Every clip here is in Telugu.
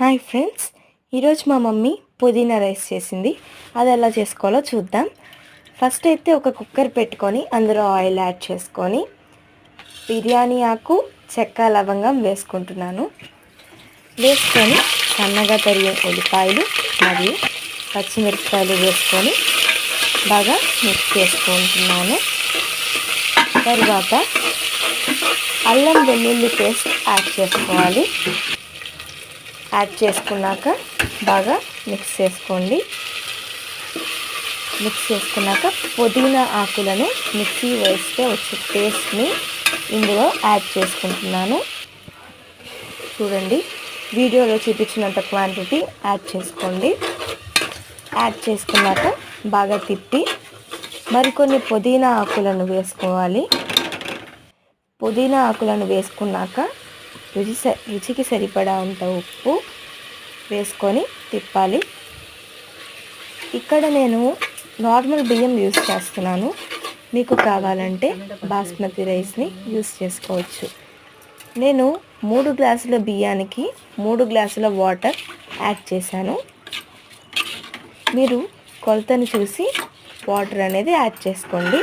హాయ్ ఫ్రెండ్స్ ఈరోజు మా మమ్మీ పుదీనా రైస్ చేసింది. అది ఎలా చేసుకోవాలో చూద్దాం. ఫస్ట్ అయితే ఒక కుక్కర్ పెట్టుకొని అందులో ఆయిల్ యాడ్ చేసుకొని బిర్యానీ ఆకు చెక్క లవంగం వేసుకుంటున్నాను. వేసుకొని సన్నగా తరిగే ఉల్లిపాయలు మరియు పచ్చిమిరపకాయలు వేసుకొని బాగా మిక్స్ చేసుకుంటున్నాను. తర్వాత అల్లం వెల్లుల్లి పేస్ట్ యాడ్ చేసుకోవాలి. యాడ్ చేసుకున్నాక బాగా మిక్స్ చేసుకోండి. మిక్స్ చేసుకున్నాక పుదీనా ఆకులను మిక్సీ వేస్తే వచ్చే టేస్ట్ని ఇందులో యాడ్ చేసుకుంటున్నాను. చూడండి వీడియోలో చూపించినంత క్వాంటిటీ యాడ్ చేసుకోండి. యాడ్ చేసుకున్నాక బాగా తిప్పి మరికొన్ని పుదీనా ఆకులను వేసుకోవాలి. పుదీనా ఆకులను వేసుకున్నాక రుచి రుచికి సరిపడా అంత ఉప్పు వేసుకొని తిప్పాలి. ఇక్కడ నేను నార్మల్ బియ్యం యూస్ చేస్తున్నాను. మీకు కావాలంటే బాస్మతి రైస్ని యూస్ చేసుకోవచ్చు. నేను మూడు గ్లాసుల బియ్యానికి మూడు గ్లాసుల వాటర్ యాడ్ చేశాను. మీరు కొలతని చూసి వాటర్ అనేది యాడ్ చేసుకోండి.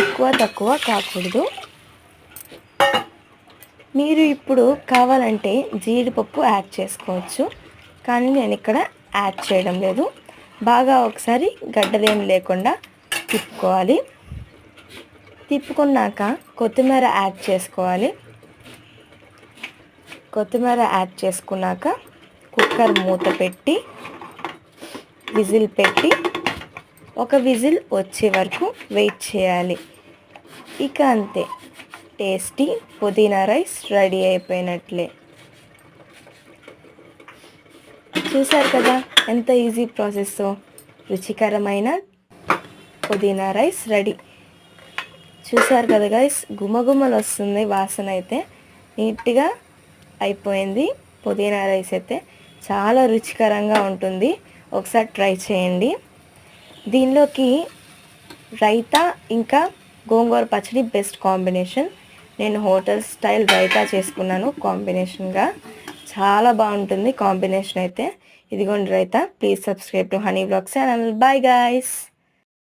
ఎక్కువ తక్కువ కాకూడదు. మీరు ఇప్పుడు కావాలంటే జీడిపప్పు యాడ్ చేసుకోవచ్చు. కానీ నేను ఇక్కడ యాడ్ చేయడం లేదు. బాగా ఒకసారి గడ్డలేం లేకుండా తిప్పుకోవాలి. తిప్పుకున్నాక కొత్తిమీర యాడ్ చేసుకోవాలి. కొత్తిమీర యాడ్ చేసుకున్నాక కుక్కర్ మూత పెట్టి విజిల్ పెట్టి ఒక విజిల్ వచ్చే వరకు వెయిట్ చేయాలి. ఇక అంతే. టేస్టీ పుదీనా రైస్ రెడీ అయిపోయినట్లే. చూసారు కదా ఎంత ఈజీ ప్రాసెస్ రుచికరమైన పుదీనా రైస్ రెడీ. చూసారు కదా గైస్ గుమగుమలు వస్తుంది వాసన అయితే నీట్గా అయిపోయింది. పుదీనా రైస్ అయితే చాలా రుచికరంగా ఉంటుంది. ఒకసారి ట్రై చేయండి. దీనిలోకి రైతా ఇంకా గోంగూర పచ్చడి బెస్ట్ కాంబినేషన్ నేను హోటల్ స్టైల్ రైతా చేసుకున్నాను కాంబినేషన్గా. చాలా బాగుంటుంది కాంబినేషన్ అయితే. ఇదిగోండి raita please subscribe to Honey Blogs channel. Bye guys.